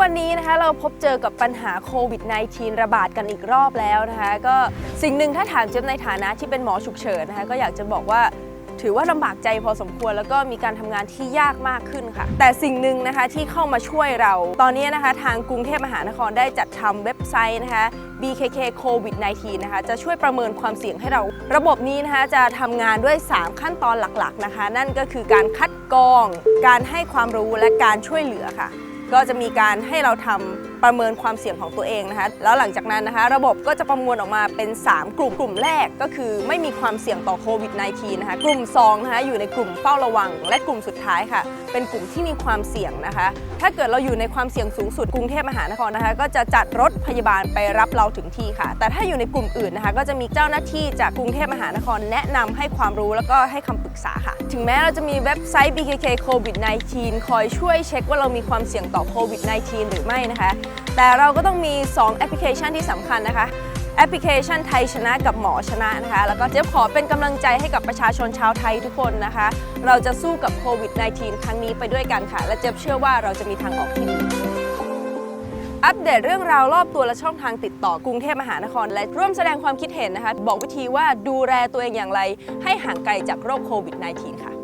วันนี้นะคะเราพบเจอกับปัญหาโควิด -19 ระบาดกันอีกรอบแล้วนะคะก็สิ่งหนึ่งถ้าถามเจ๊บในฐานะที่เป็นหมอฉุกเฉินนะคะก็อยากจะบอกว่าถือว่าลำบากใจพอสมควรแล้วก็มีการทำงานที่ยากมากขึ้นค่ะ แต่สิ่งหนึ่งนะคะที่เข้ามาช่วยเรา ตอนนี้นะคะทางกรุงเทพมหานครได้จัดทำเว็บไซต์นะคะ BKK COVID 19นะคะจะช่วยประเมินความเสี่ยงให้เรา ระบบนี้นะคะจะทำงานด้วย 3 ขั้นตอนหลักๆนะคะ นั่นก็คือการคัดกรอง การให้ความรู้และการช่วยเหลือค่ะ ก็จะมีการให้เราทำ ประเมินความเสี่ยงของตัวเองนะคะ แล้วหลังจากนั้นนะคะ ระบบก็จะประมวลออกมาเป็น 3 กลุ่มกลุ่มแรกก็คือไม่มีความเสี่ยงต่อโควิด -19 นะคะ กลุ่ม2นะคะอยู่ในกลุ่มเฝ้าระวัง และกลุ่มสุดท้ายค่ะ เป็นกลุ่มที่มีความเสี่ยงนะคะ ถ้าเกิดเราอยู่ในความเสี่ยงสูงสุดกรุงเทพมหานครนะคะ ก็จะจัดรถพยาบาลไปรับเราถึงที่ค่ะ แต่ถ้าอยู่ในกลุ่มอื่นนะคะ ก็จะมีเจ้าหน้าที่จากกรุงเทพมหานคร แนะนำให้ความรู้แล้วก็ให้คำปรึกษาค่ะ ถึงแม้เราจะมีเว็บไซต์ BKK COVID 19 คอยช่วยเช็คว่าเรามีความเสี่ยงต่อโควิด 19 หรือไม่นะคะแต่เราก็ต้องมี 2 แอปพลิเคชันที่สำคัญนะคะ แอปพลิเคชันไทยชนะกับหมอชนะนะคะ แล้วก็เจ๊บขอเป็นกำลังใจให้กับประชาชนชาวไทยทุกคนนะคะ เราจะสู้กับโควิด -19 ครั้งนี้ไปด้วยกันค่ะ และเจ๊บเชื่อว่าเราจะมีทางออกที่ดีอัปเดตเรื่องราวรอบตัวและช่องทางติดต่อกรุงเทพมหานคร และร่วมแสดงความคิดเห็นนะคะ บอกวิธีว่าดูแลตัวเองอย่างไร ให้ห่างไกลจากโรคโควิด -19 ค่ะ